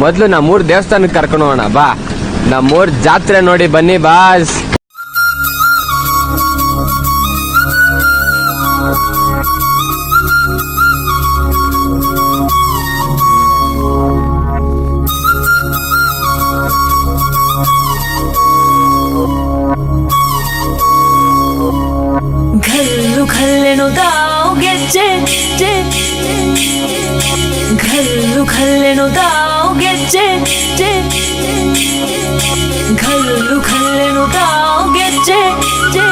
ಮೊದ್ಲು ನಮ್ಮೂರ್ ದೇವಸ್ಥಾನಕ್ಕೆ ಕರ್ಕೊಂಡು ಹೋಗೋಣ ಬಾ. ನಮ್ಮೂರ್ ಜಾತ್ರೆ ನೋಡಿ ಬನ್ನಿ ಬಾಸ್. घल्लू घल्लेणुदाव ಗೆಜ್ಜೆ ಗೆಜ್ಜೆ घल्लू घल्लेणुदाव ಗೆಜ್ಜೆ ಗೆಜ್ಜೆ घल्लू घल्लेणुदाव ಗೆಜ್ಜೆ ಗೆಜ್ಜೆ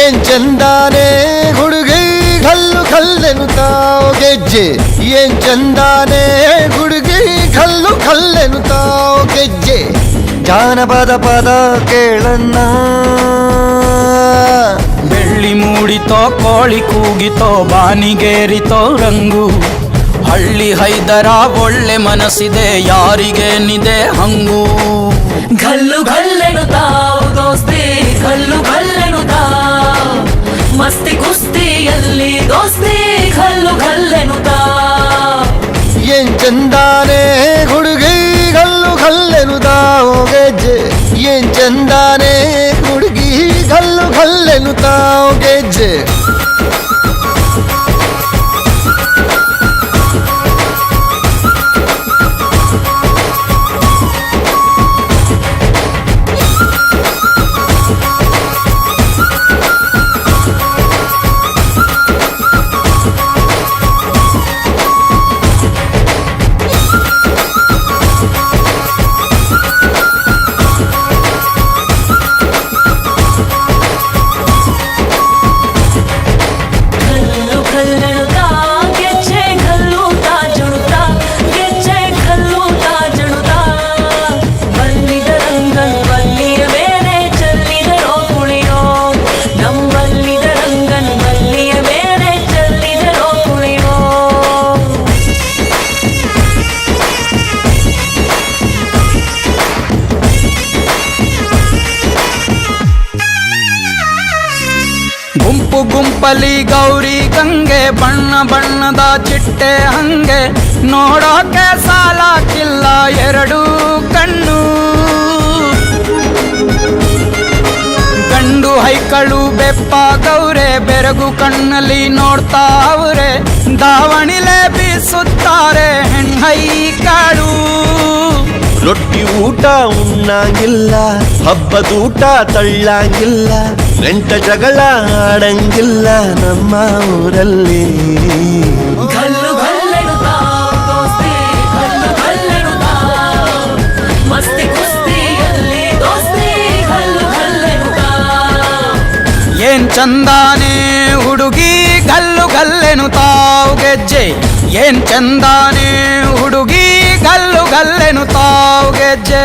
ಏನ್ ಚಂದಾನೆ ಹುಡುಗಿ ಕಲ್ಲು ಕಲ್ಲೆನು ತಾವು ಗೆಜ್ಜೆ ಏನ್ ಚಂದಾನೆ ಹುಡುಗಿ ಕಲ್ಲು ಕಲ್ಲೆನು ತಾವು ಗೆಜ್ಜೆ ಜಾನಪದ ಪದ ಕೇಳನ್ನ ಬೆಳ್ಳಿ ಮೂಡಿತೋ ಕೋಳಿ ಕೂಗಿತೋ ಬಾನಿಗೇರಿತೋ ರಂಗು. ಹಳ್ಳಿ ಹೈದರ ಒಳ್ಳೆ ಮನಸ್ಸಿದೆ ಯಾರಿಗೇನಿದೆ ಹಂಗು. ಗಲ್ಲು ಗಲ್ಲೆನು ತಾವು ದೋಸ್ತಿ ಗಲ್ಲು ಗಲ್ಲೆನು ಮಸ್ತಿ ಮಸ್ತಿ ಕುಸ್ತಿಯಲ್ಲಿ ದೋಸ್ತಿ ಗಲ್ಲು ಗಲ್ಲೆನು ತಾವು ಏನ್ ಚಂದಾನೆ ಹುಡುಗಿ ಗಲ್ಲು ಗಲ್ಲೆನು ತಾವು ಏನ್ ಚಂದಾನೆ ಹುಡುಗಿ ಕಲ್ಲು ಕಲ್ಲೆನು ತಾವು ಗೆಜ್ಜೆ ಗುಂಪು ಗುಂಪಲಿ ಗೌರಿ ಗಂಗೆ, ಬಣ್ಣ ಬಣ್ಣದ ಚಿಟ್ಟೆ ಹಂಗೆ. ನೋಡೋಕೆ ಸಾಲಾಕಿಲ್ಲ ಎರಡು ಕಣ್ಣು. ಗಂಡು ಹೈಕಳು ಬೆಪ್ಪ ಗೌರೆ, ಬೆರಗು ಕಣ್ಣಲ್ಲಿ ನೋಡ್ತಾ ಅವ್ರೆ. ದಾವಣಿಲೆ ಬೀಸುತ್ತಾರೆ ಹೆಣ್ಣೈಕಾಳು ರೊಟ್ಟಿ ಊಟ ಉಣ್ಣಂಗಿಲ್ಲ ಹಬ್ಬದೂಟ ತಳ್ಳಂಗಿಲ್ಲ ನೆಂಟ ಜಗಳ ಆಡಂಗಿಲ್ಲ ನಮ್ಮ ಊರಲ್ಲಿ ಏನ್ ಚಂದಾನೆ ಹುಡುಗಿ ಗಲ್ಲು ಗಲ್ಲೆನು ತಾವು ಗೆಜ್ಜೆ ಏನ್ ಚಂದಾನೆ ಹುಡುಗಿ ಗಲ್ಲು ಗಲ್ಲೆನು ತಾವು ಗೆಜ್ಜೆ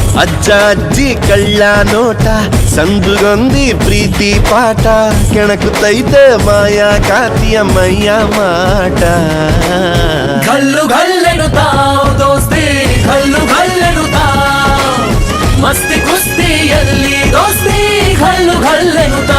ಅಜ್ಜ ಅಜ್ಜಿ ಕಳ್ಳ ನೋಟ ಸಂದುಗೊಂದಿ ಪ್ರೀತಿ ಪಾಠ ಕೆಣಕುತ್ತೈತೆ ಮಾಯಾ ಕಾತಿಯ ಮೈಯ ಮಾಟ ಗಲ್ಲು ಗಲ್ಲೆಡುತ್ತಾ ದೋಸ್ತಿ ಗಲ್ಲು ಗಲ್ಲೆಡುತ್ತಾ ಮಸ್ತಿ ಕುಸ್ತಿಯಲ್ಲಿ ದೋಸ್ತಿ ಗಲ್ಲು ಗಲ್ಲೆಡುತ್ತಾ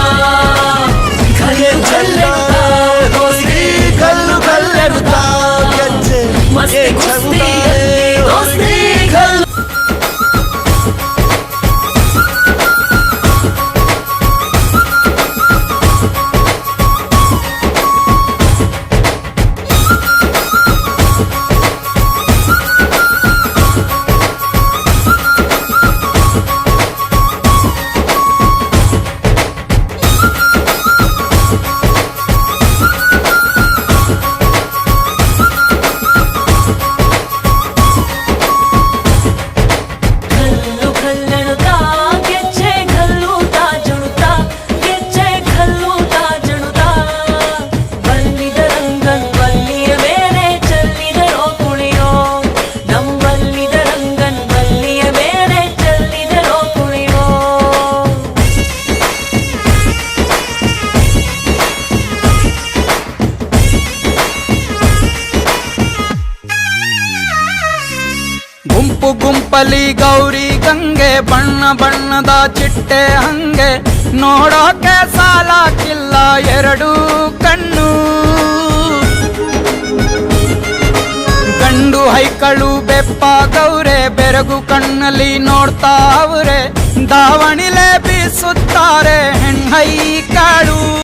ಗುಂಪು ಗುಂಪಲಿ ಗೌರಿ ಗಂಗೆ, ಬಣ್ಣ ಬಣ್ಣದ ಚಿಟ್ಟೆ ಹಂಗೆ. ನೋಡೋಕೆ ಸಾಲಾಕಿಲ್ಲ ಎರಡು ಕಣ್ಣು. ಗಂಡು ಹೈಕಳು ಬೆಪ್ಪ ಗೌರೆ, ಬೆರಗು ಕಣ್ಣಲ್ಲಿ ನೋಡ್ತಾ ಅವರೇ. ದಾವಣಿಲೆ ಬೀಸುತ್ತಾರೆ ಹೆಣ್ಹೈ